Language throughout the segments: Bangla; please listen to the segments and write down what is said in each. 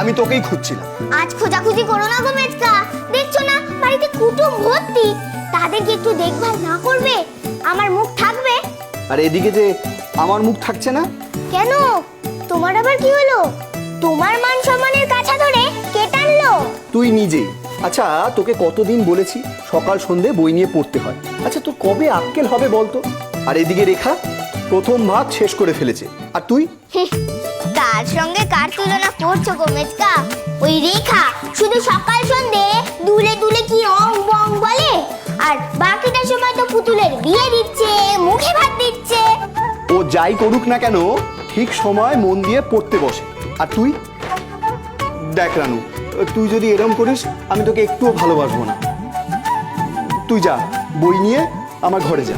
আমি তোকেই খুঁজছিলাম। আজ খোঁজাখুঁজি করো না গো মেচকা দেখছ না বাড়িতে কুটুম ভর্তি। তাদেরকে একটু দেখভাল না করবে? আমার মুখ থাকবে? আর এদিকে যে আমার মুখ থাকছে না? কেন? তোমার আবার কি হলো? তোমার মান সম্মানের কাছা ধরে কে টানলো? তুই নিজেই আচ্ছা তোকে কতদিন বলেছি? সকাল সন্ধে বই নিয়ে পড়তে হয়। আচ্ছা তোর কবে আক্কেল হবে বলতো? আর এদিকে রেখা প্রথম ভাগ শেষ করে ফেলেছে। আর তুই? তুলনা করছ গো মেচকা ওই রেখা শুধু সকাল সন্ধে দুলে দুলে কি অং বং বলে? আর বাকিটা সময় তো পুতুলের বিয়ে দিচ্ছে মুখে ভাত দিচ্ছে। ও যাই করুক না কেন ঠিক সময় মন দিয়ে পড়তে বসে। আর তুই? দেখ রানু তুই যদি এরম করিস আমি তোকে একটুও ভালোবাসবো না। তুই যা বই নিয়ে আমার ঘরে যা।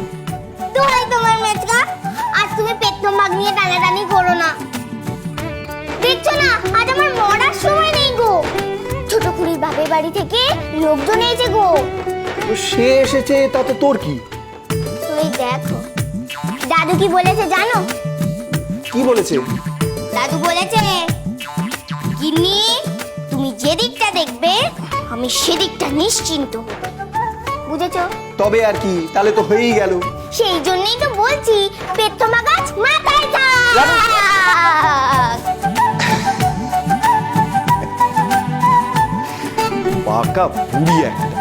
তোমার মেচকা আজ তুমি পেট্রোল মাগ নিয়ে টানাটানি বাড়ি থেকে লোকজন এসে গো। সে এসেছে তাতে তোর কি? তুমি দেখো। দাদু কি বলেছে জানো? কি বলেছে? দাদু বলেছে গিন্নি তুমি যে দিকটা দেখবে আমি সেদিকটা নিশ্চিন্ত বুঝেছ? তবে আর কি তাহলে তো হয়েই গেল। সেই জন্যই তো বলছি পেট্রোমা গাছ মাথায় পাকা বুড়ি একটা